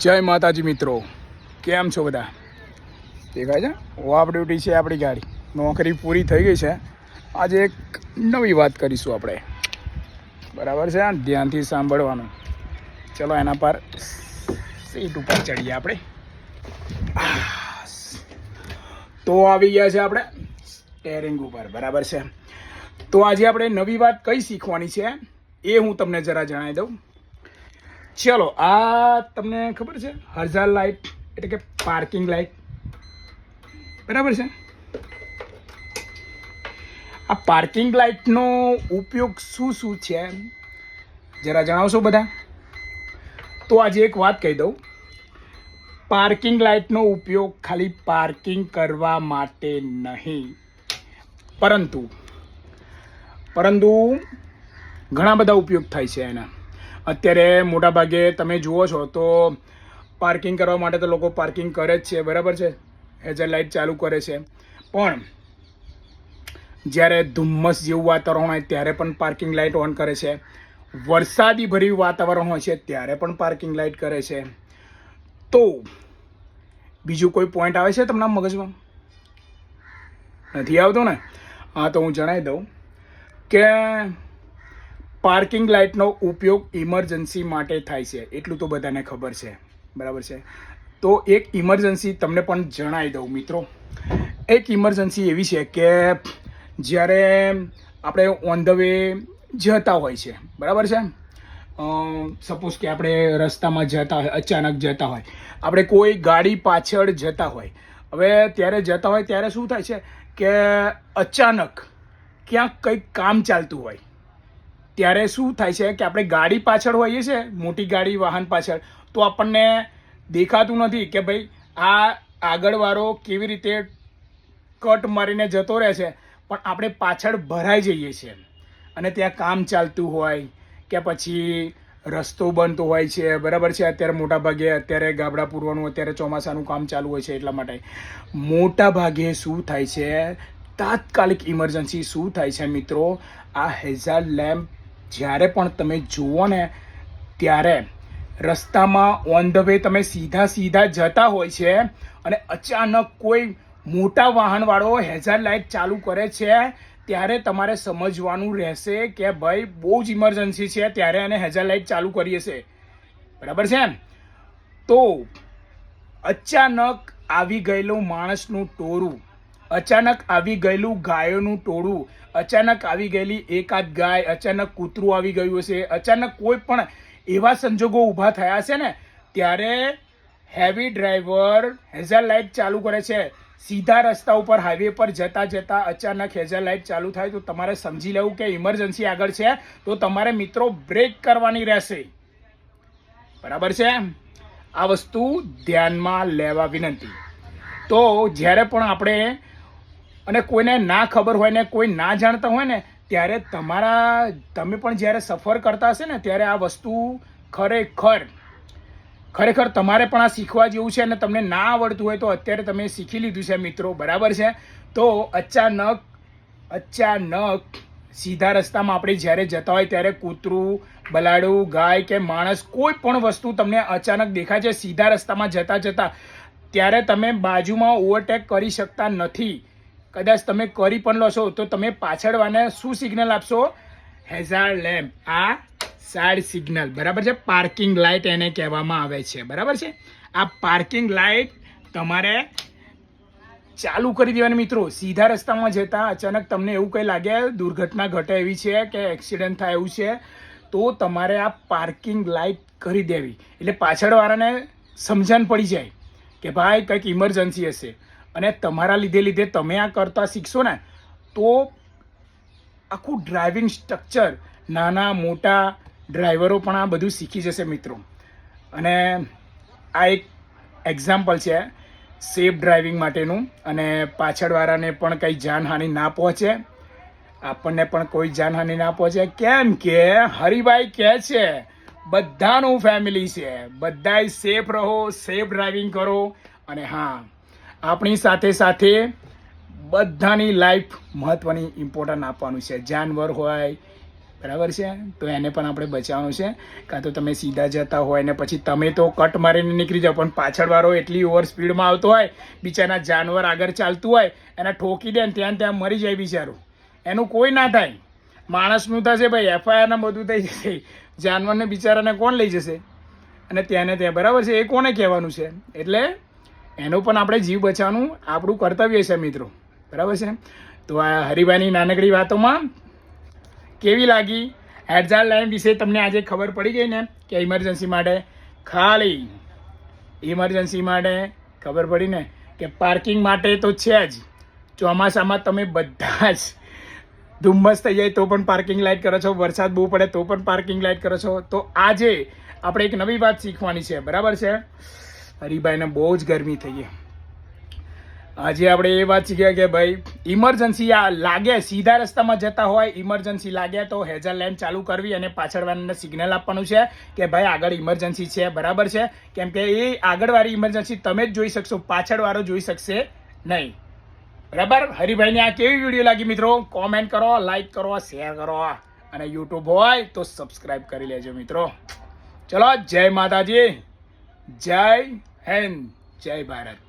જય માતાજી મિત્રો. કેમ છો બધા? દેખાય છે? ઓફ ડ્યુટી છે આપણી ગાડી. નોકરી પૂરી થઈ ગઈ છે. આજે એક નવી વાત કરીશું આપણે. બરાબર છે? ધ્યાનથી સાંભળવાનું. ચલો એના પર સીટ ઉપર ચડીએ આપણે. તો આવી ગયા છે આપણે સ્ટેરિંગ ઉપર. બરાબર છે? તો આજે આપણે નવી વાત કઈ શીખવાની છે? એ હું તમને જરા જણાવી દઉં. ચલો, આ તમને ખબર છે? હરઝાર લાઇટ એટલે કે પાર્કિંગ લાઇટ બરાબર છે? આ પાર્કિંગ લાઇટનો ઉપયોગ શું શું છે જરા જણાવશો બધા? તો આજે એક વાત કહી દઉં. પાર્કિંગ લાઇટનો ઉપયોગ ખાલી પાર્કિંગ કરવા માટે નહીં. પરંતુ પરંતુ ઘણા બધા ઉપયોગ થાય છે એના. અત્યારે મોટાભાગે તમે જુઓ છો તો પાર્કિંગ કરવા માટે તો લોકો પાર્કિંગ કરે જ છે, બરાબર છે? હેઝર લાઇટ ચાલુ કરે છે. પણ જ્યારે ધુમ્મસ જેવું વાતાવરણ હોય ત્યારે પણ પાર્કિંગ લાઇટ ઓન કરે છે. વરસાદી ભર્યું વાતાવરણ હોય છે ત્યારે પણ પાર્કિંગ લાઇટ કરે છે. તો બીજું કોઈ પોઈન્ટ આવે છે તમને મગજમાં? નથી આવતો ને? હા, તો હું જણાવી દઉં કે પાર્કિંગ લાઇટનો ઉપયોગ ઇમરજન્સી માટે થાય છે. એટલું તો બધાને ખબર છે. બરાબર છે? તો એક ઇમરજન્સી તમને પણ જણાવી દઉં મિત્રો. એક ઇમરજન્સી એવી છે કે જ્યારે આપણે ઓન ધ વે જતા હોય છે. બરાબર છે? સપોઝ કે આપણે રસ્તામાં જતા હોય, અચાનક જતા હોય. આપણે કોઈ ગાડી પાછળ જતા હોય. હવે ત્યારે જતા હોય ત્યારે શું થાય છે કે અચાનક ક્યાંક કંઈક કામ ચાલતું હોય. ત્યારે શું થાય છે કે આપણે ગાડી પાછળ હોઈએ છીએ, મોટી ગાડી, વાહન પાછળ, તો આપણને દેખાતું નથી કે ભાઈ આ આગળવાળો કેવી રીતે કટ મારીને જતો રહે છે. પણ આપણે પાછળ ભરાઈ જઈએ છીએ. અને ત્યાં કામ ચાલતું હોય કે પછી રસ્તો બનતો હોય છે, બરાબર છે? અત્યારે મોટા ભાગે અત્યારે ગાબડા પૂરવાનું, અત્યારે ચોમાસાનું કામ ચાલુ હોય છે એટલા માટે. મોટા ભાગે શું થાય છે? તાત્કાલિક ઇમરજન્સી શું થાય છે મિત્રો? આ હેઝાર લેમ્પ જ્યારે પણ તમે જુઓ ને, ત્યારે રસ્તામાં ઓન ધ વે તમે સીધા સીધા જતા હોય છે અને અચાનક કોઈ મોટા વાહનવાળો હેઝાર લાઇટ ચાલુ કરે છે, ત્યારે તમારે સમજવાનું રહેશે કે ભાઈ બહુ જ ઇમરજન્સી છે ત્યારે એને હેઝાર લાઇટ ચાલુ કરીએ છે બરાબર છે તો અચાનક આવી ગયેલું માણસનું ટોળું અચાનક આવી ગયેલું ગાયોનું ટોળું, અચાનક આવી ગયેલી એકાદ ગાય, અચાનક કૂતરું આવી ગયું હશે, અચાનક કોઈ પણ એવા સંજોગો ઊભા થયા છે ને, ત્યારે હેવી ડ્રાઈવર હેઝર લાઇટ ચાલુ કરે છે. સીધા રસ્તા ઉપર હાઈવે પર જતા જતા અચાનક હેઝર લાઇટ ચાલુ થાય તો તમારે સમજી લેવું કે ઇમરજન્સી આગળ છે, તો તમારે મિત્રો બ્રેક કરવાની રહેશે. બરાબર છે? આ વસ્તુ ધ્યાનમાં લેવા વિનંતી. તો જ્યારે પણ આપણે અને કોઈને ના ખબર હોય ને કોઈ ના જાણતા હોય ને, ત્યારે તમારા, તમે પણ જ્યારે સફર કરતા હશે ને, ત્યારે આ વસ્તુ ખરેખર ખરેખર તમારે પણ આ શીખવા જેવું છે અને તમને ના આવડતું હોય તો અત્યારે તમે શીખી લીધું છે મિત્રો, બરાબર છે? તો અચાનક અચાનક સીધા રસ્તામાં આપણે જ્યારે જતા હોય ત્યારે કૂતરું, બલાડું, ગાય કે માણસ કોઈ પણ વસ્તુ તમને અચાનક દેખાય છે, સીધા રસ્તામાં જતા જતા, ત્યારે તમે બાજુમાં ઓવરટેક કરી શકતા નથી. કદાચ તમે કરી પણ લો છો, તો તમે પાછળવાને શું સિગ્નલ આપશો? હેઝાર લેમ્પ આ સાઇડ સિગ્નલ બરાબર છે? પાર્કિંગ લાઇટ એને કહેવામાં આવે છે. બરાબર છે? આ પાર્કિંગ લાઇટ તમારે ચાલુ કરી દેવાની મિત્રો. સીધા રસ્તામાં જતા અચાનક તમને એવું કંઈ લાગે, દુર્ઘટના ઘટે એવી છે કે એક્સિડન્ટ થાય એવું છે, તો તમારે આ પાર્કિંગ લાઇટ કરી દેવી. એટલે પાછળવાળાને સમજણ પડી જાય કે ભાઈ કંઈક ઇમરજન્સી હશે. અને તમારા લીધે લીધે તમે આ કરતા શીખશો ને, તો આખું ડ્રાઇવિંગ સ્ટ્રક્ચર નાના મોટા ડ્રાઈવરો પણ આ બધું શીખી જશે મિત્રો. અને આ એક એક્ઝામ્પલ છે સેફ ડ્રાઇવિંગ માટેનું, અને પાછળવાળાને પણ કંઈ જાનહાનિ ના પહોંચે. આપણને પણ કોઈ જાનહાનિ ના પહોંચે. કેમ કે, હરિભાઈ કહે છે, બધાનું ફેમિલી છે. બધાય સેફ રહો સેફ ડ્રાઇવિંગ કરો. અને હા આપણી સાથે સાથે બધાની લાઈફ મહત્ત્વની ઇમ્પોર્ટન્ટ આપવાનું છે. જાનવર હોય, બરાબર છે? તો એને પણ આપણે બચાવવાનું છે. કાં તો તમે સીધા જતા હોય ને પછી તમે તો કટ મારીને નીકળી જાઓ, પણ પાછળવાળો એટલી ઓવર સ્પીડમાં આવતો હોય બિચારા જાનવર આગળ ચાલતું હોય, એને ઠોકી દે ને ત્યાં ત્યાં મરી જાય બિચારું. એનું કોઈ ના થાય. માણસનું થશે ભાઈ એફઆઈઆર ને બધું થઈ જશે. જાનવરને બિચારાને કોણ લઈ જશે? અને ત્યાંને ત્યાં, બરાબર છે? એ કોને કહેવાનું છે? એટલે એનો પણ આપણે જીવ બચાવવાનું આપણું કર્તવ્ય છે મિત્રો. બરાબર છે? તો આ હરિભાઈની નાનકડી વાતોમાં કેવી લાગી? હેડઝાર લાઇન વિશે તમને આજે ખબર પડી ગઈ ને કે ઇમરજન્સી માટે ખાલી ઇમરજન્સી માટે ખબર પડી ને કે પાર્કિંગ માટે તો છે જ. ચોમાસામાં તમે બધા જ ધુમ્મસ થઈ જાય તો પણ પાર્કિંગ લાઇટ કરો છો. વરસાદ બહુ પડે તો પણ પાર્કિંગ લાઇટ કરો છો. તો આજે આપણે એક નવી વાત શીખવાની છે. બરાબર છે? હરિભાઈને બહુ જ ગરમી થઈ ગઈ. આજે આપણે એ વાત શીખ્યા કે ભાઈ ઇમરજન્સી આ લાગે, સીધા રસ્તામાં જતા હોય ઇમરજન્સી લાગે તો હેઝર લેમ્પ ચાલુ કરવી અને પાછળવાળાને સિગ્નલ આપવાનું છે કે ભાઈ, આગળ ઇમરજન્સી છે, બરાબર છે? કેમ કે એ આગળવાળી ઇમરજન્સી તમે જ જોઈ શકશો, પાછળવાળો જોઈ શકશે નહીં. બરાબર? હરિભાઈને આ કેવી વીડિયો લાગી મિત્રો? કોમેન્ટ કરો લાઈક કરો શેર કરો. અને યુટ્યુબ હોય તો સબસ્ક્રાઈબ કરી લેજો મિત્રો. ચલો, જય માતાજી. જય હિન્દ જય ભારત